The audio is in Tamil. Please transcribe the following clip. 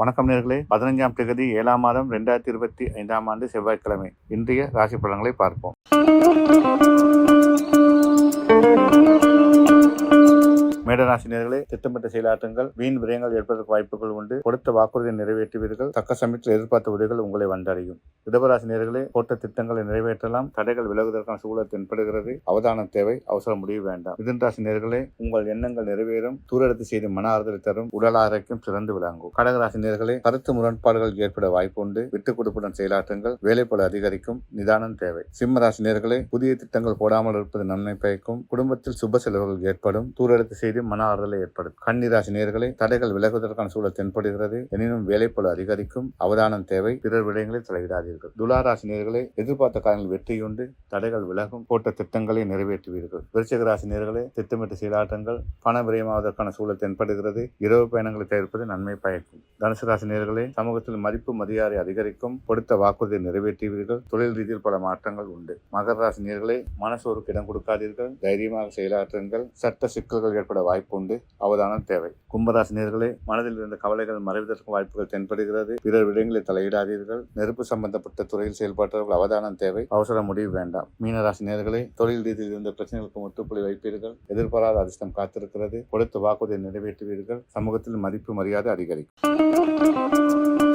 வணக்கம் நேர்களே. பதினஞ்சாம் தேதி ஏழாம் மாதம் ரெண்டாயிரத்தி இருபத்தி ஐந்தாம் ஆண்டு செவ்வாய்க்கிழமை. இன்றைய ராசி பலன்களை பார்ப்போம். மேடராசினியர்களே திட்டமிட்ட செயலாற்றங்கள் வீண் விரயங்கள் ஏற்பதற்கு வாய்ப்புகள் உண்டு. கொடுத்த வாக்குறுதியை நிறைவேற்றுவீர்கள் தக்க சமயத்தில் எதிர்பார்த்த உதவிகள் உங்களை வந்தடையும். இடவராசினியர்களே போட்ட திட்டங்களை நிறைவேற்றலாம். தடைகள் விலகுவதற்கான சூழல் தென்படுகிறது. அவதானம் தேவை அவசர முடிவு வேண்டாம். மிதுன்ராசினியர்களே உங்கள் எண்ணங்கள் நிறைவேறும். தூரெடுத்து செய்து மன ஆறுதலை தரும். உடல் ஆரோக்கியம் சிறந்து விளங்கும். கடகராசினியர்களே கருத்து முரண்பாடுகள் ஏற்பட வாய்ப்பு உண்டு. விட்டுக் கொடுப்புடன் செயலாற்றங்கள் வேலைப்பளு அதிகரிக்கும். நிதானம் தேவை. சிம்ம ராசினியர்களே புதிய திட்டங்கள் போடாமல் இருப்பது நன்மை பயக்கும். குடும்பத்தில் சுப செலவுகள் ஏற்படும். தூரெடுத்து செய்து மன மனஆறுதலை ஏற்படும் கன்னிராசி நேர்களை தடைகள் விலகுவதற்கான சூழல் தென்படுகிறது. எனினும் வேலைப்பழு அதிகரிக்கும். அவதானம் தேவை. பிறர் விடயங்களில் தலையிடாதீர்கள். துளாராசி நேர்களை எதிர்பார்த்த காலங்களில் வெற்றியுண்டு தடைகள் விலகும். போட்ட திட்டங்களை நிறைவேற்றுவீர்கள். விருச்சிக ராசி நேர்களை திட்டமிட்ட செயலாட்டங்கள் பண விரயமாவதற்கான சூழல் தென்படுகிறது. இரவு பயணங்களை தவிர்ப்பது நன்மை பயக்கும். தனுசு ராசி நேர்களை சமூகத்தில் மதிப்பு மரியாதை அதிகரிக்கும். கொடுத்த வாக்குறுதியை நிறைவேற்றுவீர்கள். தொழில் ரீதியில் பல மாற்றங்கள் உண்டு. மகர ராசி நேர்களை மனசோருக்கு இடம் கொடுக்காதீர்கள். தைரியமாக செயலாற்றுங்கள். சட்ட சிக்கல்கள் ஏற்பட வாய்ப்பு கொண்டு அவதானம் தேவை. கும்பராசி நேர்களே மனதில் இருந்த கவலைகள் மறைவதற்கு வாய்ப்புகள் தென்படுகிறது. பிறர் விடயங்களை தலையிடாதீர்கள். நெருப்பு சம்பந்தப்பட்ட துறையில் செயல்பட்டவர்கள் அவதானம் தேவை. அவசர முடிவு வேண்டாம். மீனராசி நேர்களே தொழில் ரீதியில் இருந்த பிரச்சனைகளுக்கு முற்றுப்புள்ளி வைப்பீர்கள். எதிர்பாராத அதிர்ஷ்டம் காத்திருக்கிறது. கொடுத்த வாக்குறுதியை நிறைவேற்றுவீர்கள். சமூகத்தில் மதிப்பு மரியாதை அதிகரிக்கும்.